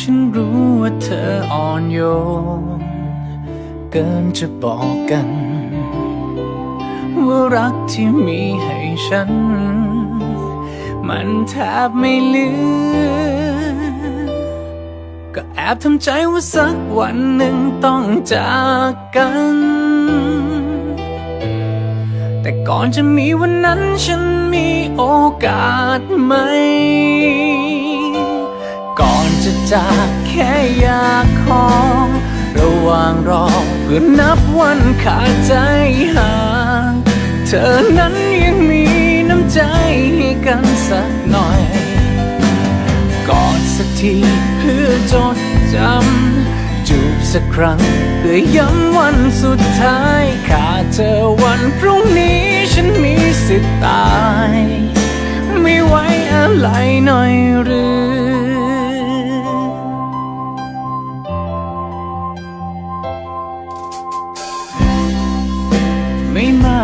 ฉันรู้ว่าเธออ่อนโยน เกินจะบอกกัน ว่ารักที่มีให้ฉัน มันแทบไม่เหลือ ก็แอบทำใจว่าสักวันหนึ่งต้องจากกัน แต่ก่อนจะมีวันนั้นฉันมีโอกาสไหม จากแค่อยากขอ ระหว่างรอเพื่อนับวันขาดใจห่างเธอนั้นยังมีน้ำใจให้กันสักหน่อย กอดสักทีเพื่อจดจำ จูบสักครั้ง เพื่อย้ำวันสุดท้ายขาดเธอวันพรุ่งนี้ฉันมีสิทธิ์ตาย ไม่ไหวอะไร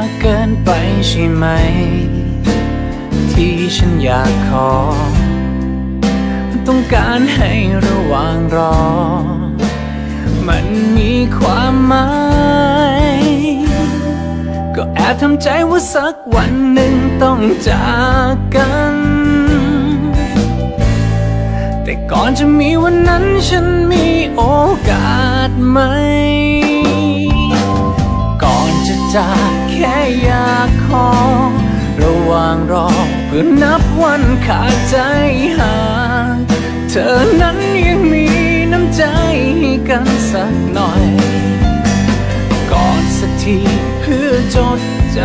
ากเกินไปใช่ไหม ที่ฉันอยากขอ ต้องการให้ระหว่างรอ มันมีความหมายก็แอบทำใจว่าสักวันหนึ่งต้องจากกัน แต่ก่อนจะมีวันนั้นฉันมีโอกาสไหม ก่อนจะจาก ค่อยากขอ ระหว่างรอเพื่อนับวันขาดใจหางเธอนั้นยังมีน้ำใจให้กันสักหน่อย กอดสักทีเพื่อจดจ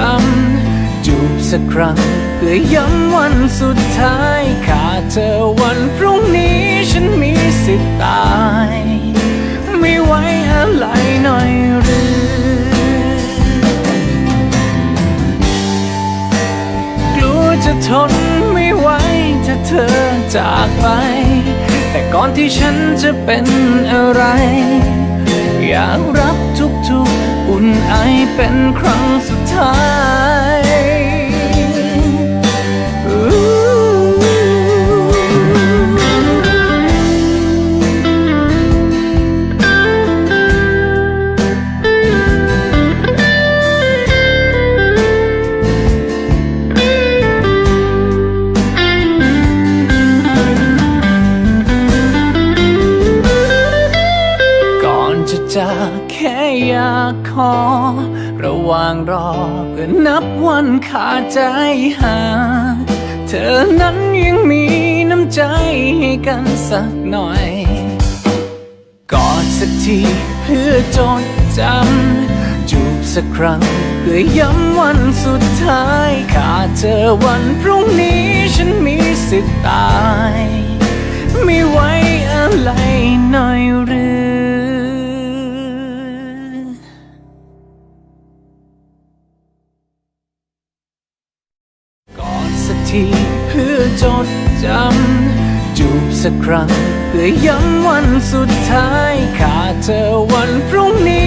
ำ จูบสักครั้งเพื่อย้ำวันสุดท้ายขาดเธอวันพรุ่งนี้ฉันมีสิทธิ์ตาย ไม่ไหว จากไป แต่ก่อนที่ฉันจะเป็นอะไร อยากรับทุกๆ อุ่นไอเป็นครั้งสุดท้าย อยากขอ ระหว่างรอเพื่อนับวันขาดใจห่างเธอนั้นยังมีน้ำใจให้กันสักหน่อย กอดสักทีเพื่อจดจำ จูบสักครั้งเพื่อย้ำวันสุดท้ายขาดเธอวันพรุ่งนี้ฉัน จดจำ จูบสักครั้ง เพื่อย้ำวันสุดท้ายขาดเธอวันพรุ่งนี้